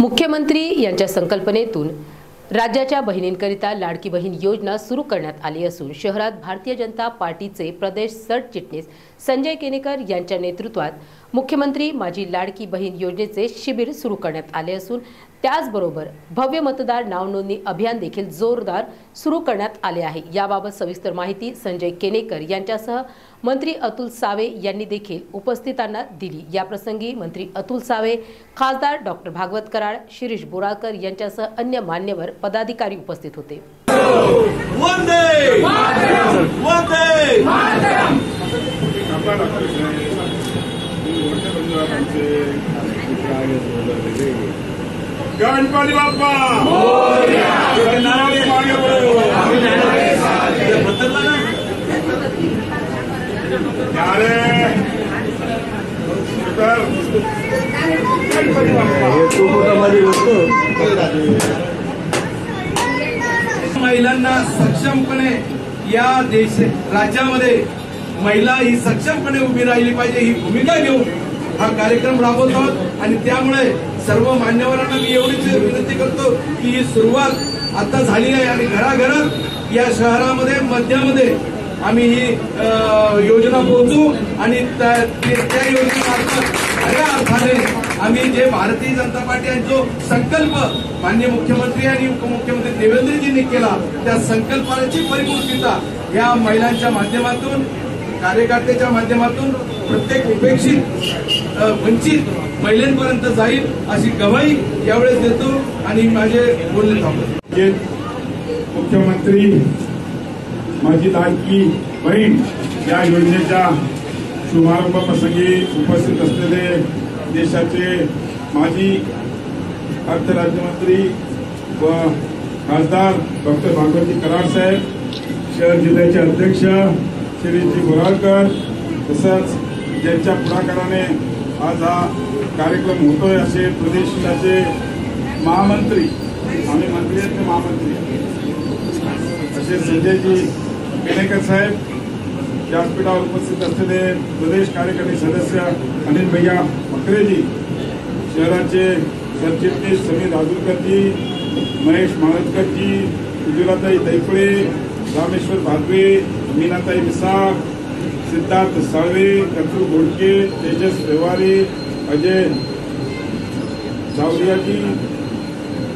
मुख्यमंत्री यांच्या संकल्पनेतून राज्याच्या बहिणींकरिता लाडकी बहीण योजना सुरू करण्यात आली असून शहरात भारतीय जनता पार्टीचे प्रदेश सरचिटणीस संजय केनेकर यांच्या नेतृत्वात मुख्यमंत्री माझी लाडकी बहीण योजनेचे शिबिर सुरू करण्यात आले असून त्याचबरोबर भव्य मतदार नावनोंदणी अभियान देखील जोरदार सुरू करण्यात आले आहे. याबाबत सविस्तर माहिती संजय केनेकर यांच्यासह मंत्री अतुल सावे यांनी देखील उपस्थितांना दिली. याप्रसंगी मंत्री अतुल सावे खासदार डॉक्टर भागवत कराड शिरीष बोराळकर यांच्यासह अन्य मान्यवर पदाधिकारी उपस्थित होते. गणपती बाप्पा! गणपती मागे महिलांना सक्षमपणे या देश राज्यामध्ये महिला ही सक्षमपणे उभी राहिली पाहिजे ही भूमिका घेऊन हा कार्यक्रम राबवत आहोत आणि त्यामुळे सर्व मान्यवरांना मी एवढीच विनंती करतो की ही सुरुवात आता झाली आहे आणि घराघरात या शहरामध्ये मध्यामध्ये आम्ही ही योजना पोहोचू आणि त्या ते- त्या योजनेमार्फत खऱ्या अर्थाने आम्ही जे भारतीय जनता पार्टी आणि जो संकल्प माननीय मुख्यमंत्री आणि उपमुख्यमंत्री देवेंद्रजींनी केला त्या संकल्पाची परिपूर्णता या महिलांच्या माध्यमातून कार्यकर्त्याच्या माध्यमातून प्रत्येक उपेक्षित वंचित महिलांपर्यंत जाईल अशी गवाही यावेळेस देतो आणि माझे बोलणे थांबतो मुख्यमंत्री माझी लाडकी बहीण या योजनेच्या शुभारंभ प्रसंगी उपस्थित असलेले देशाचे माजी अर्थ राज्यमंत्री व खासदार डॉक्टर भागवती कराड साहेब शहर जिल्ह्याचे अध्यक्ष श्रीजी बोराळकर तसंच ज्यांच्या पुढाकाराने आज हा कार्यक्रम होतोय असे प्रदेशाचे महामंत्री आम्ही मंत्री आहेत ते महामंत्री. असे संजयजी केनेकर साहेब व्यासपीठावर उपस्थित असलेले प्रदेश कार्यकारी सदस्य अनिल भैया बकरेजी शहराचे सरचिटणीस समीर राजूरकरजी महेश माळतकरजी उज्ज्वलाताई दैफळे रामेश्वर भागवे मीनाताई मिसाळ सिद्धार्थ साळवे कचू घोडके तेजस व्यवहारे अजय चावरियाजी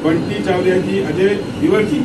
बंटी चावरियाजी अजय दिवरजी